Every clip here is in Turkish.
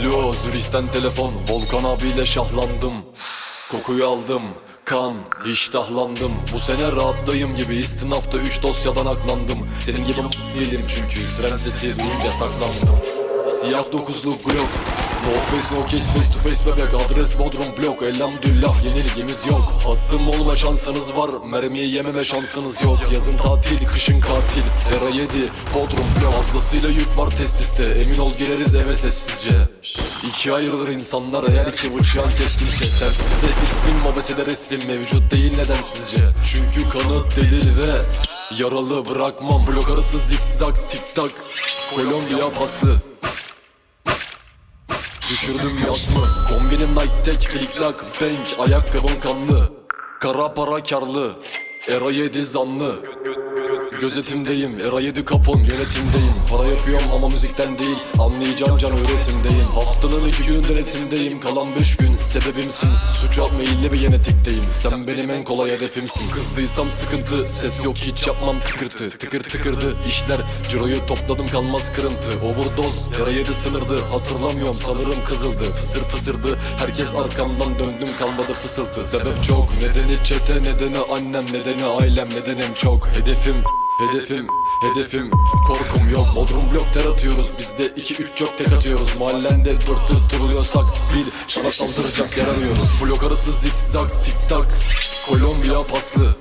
Alo Zürih'ten telefon. Volkan abiyle şahlandım. Kokuyu aldım. Kan, iştahlandım. Bu sene rahattayım gibi istinafta 3 dosyadan aklandım. Senin gibi değilim çünkü. Siren sesi duyunca saklandım Siyah dokuzlu Glock. No face no case face to face bebek. Adres Bodrum blok Elhamdülillah yenilgimiz yok. Hasım olma şansınız var. Mermiyi yememe şansınız yok. Yazın tatil kışın katil. Era 7 Bodrum blok Fazlasıyla yük var testiste. Emin ol gireriz eve sessizce. İki ayrılır insanlar eğer iki bıçağın kestilse Tersizde ismin mobesede resmin mevcut değil neden sizce Çünkü kanıt delil ve Yaralı bırakmam. Blok arası zikzak tik tak. Kolombiya paslı Düşürdüm yazımı Kombinim Nike tek kliklak bank Ayakkabım kanlı. Kara para karlı Era 7 zanlı Gözetimdeyim Era 7 kapon yönetimdeyim. Para yapıyorum ama müzikten değil Anlayacağım can öğretimdeyim. Haftanın iki günü denetimdeyim Kalan beş gün sebebimsin. Suça meyilli bir yenetikteyim Sen benim en kolay hedefimsin. Kızdıysam sıkıntı Ses yok hiç yapmam tıkırtı. Tıkır tıkırdı işler Ciroyu topladım kalmaz kırıntı. Overdose Era 7 sınırdı Hatırlamıyorum sanırım kızıldı. Fısır fısırdı Herkes arkamdan döndüm kalmadı fısıltı. Sebep çok Nedeni çete nedeni annem Nedeni ailem nedenim çok. Hedefim Hedefim, hedefim, korkum yok Bodrum blok ter atıyoruz. Bizde 2-3 çok tek atıyoruz. Mahallende dört duruluyorsak Bil sana saldıracak yer arıyoruz. Blok arası zikzak tik tak Kolombiya paslı.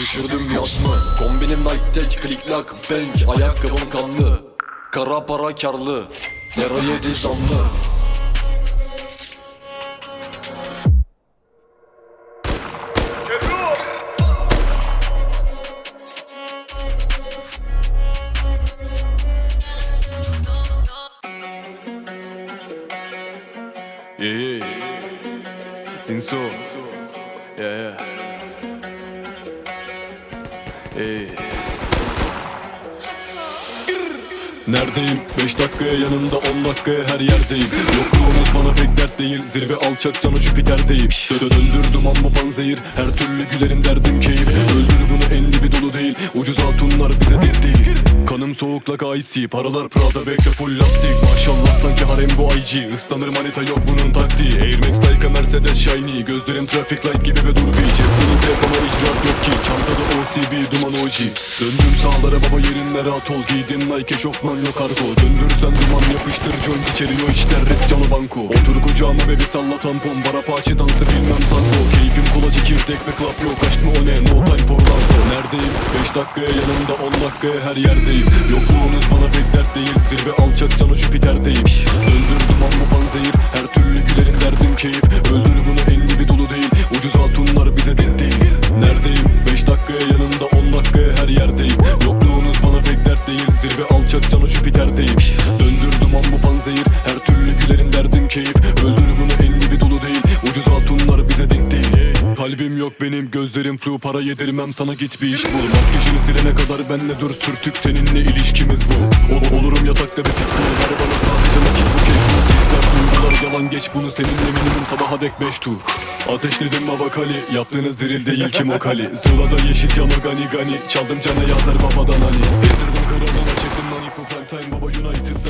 Düşürdüm yazımı Kombinim Nike tek kliklak bank Ayakkabım kanlı. Kara para karlı. Yedi zamlı Yeah, yeah. Sinso. Yeah, yeah. Hey. Neredeyim? 5 dakikaya yanında 10 dakikaya her yerdeyim Yokluğunuz bana pek dert değil Zirve alçak canı Jüpiter'deyim Dö Döndürdüm amma panzehir Her türlü gülerim derdim keyif Öldür bunu en dibi dolu değil Ucuz Soğuklak icy Paralar Prada bekle full lastik. Maşallah sanki harem bu IG Islanır manita yok bunun taktiği. Air Max like a Mercedes shiny. Gözlerim traffic light gibi ve dur bir Cebinizde ama icraat yok ki. Çantada OCB duman OG Döndüm sağlara baba yerinde rahat ol. Giydin Nike eşofman yok argo. Döndürsen duman yapıştır joint içeriyor işler. Res canı banko. Otur kucağıma ve bir salla tampon. Bara paçı dansı bilmem tango. Keyfim kola çekirdek ve klap yok. Aşk mı o ne? No time for love Neredeyim? 5 dakikaya yanımda 10 dakikaya her yerdeyim Yokluğunuz bana pek dert değil. Zirve alçak canı Jüpiter'deyim Öldürdüm amma panzehir Her türlü gülerin derdim keyif. Öldür bunu en dibi dolu değil. Ucuz hatunlar bize denk değil. Neredeyim? 5 dakikaya yanımda 10 dakikaya her yerdeyim. Yokluğunuz bana pek dert değil. Zirve alçak canı Jüpiter'deyim Döndürdüm amma panzehir Her türlü yok benim. Gözlerim flu para yedirmem. Sana git bir iş bul. Makyajını silene kadar benle dur. Sürtük seninle ilişkimiz bu. Ol- olurum yatakta bir pitbull ver bana sadece nakit bu keşfu Sizler duygular yalan. Geç bunu seninle minimum sabaha dek 5 tur. Ateşledim baba kali. Yaptığınız diril değil kim o kali. Zula'da yeşil cama gani gani. Çaldım cana yazar babadan hani. Ezdirdim kralına çektim money for time. Baba United'dan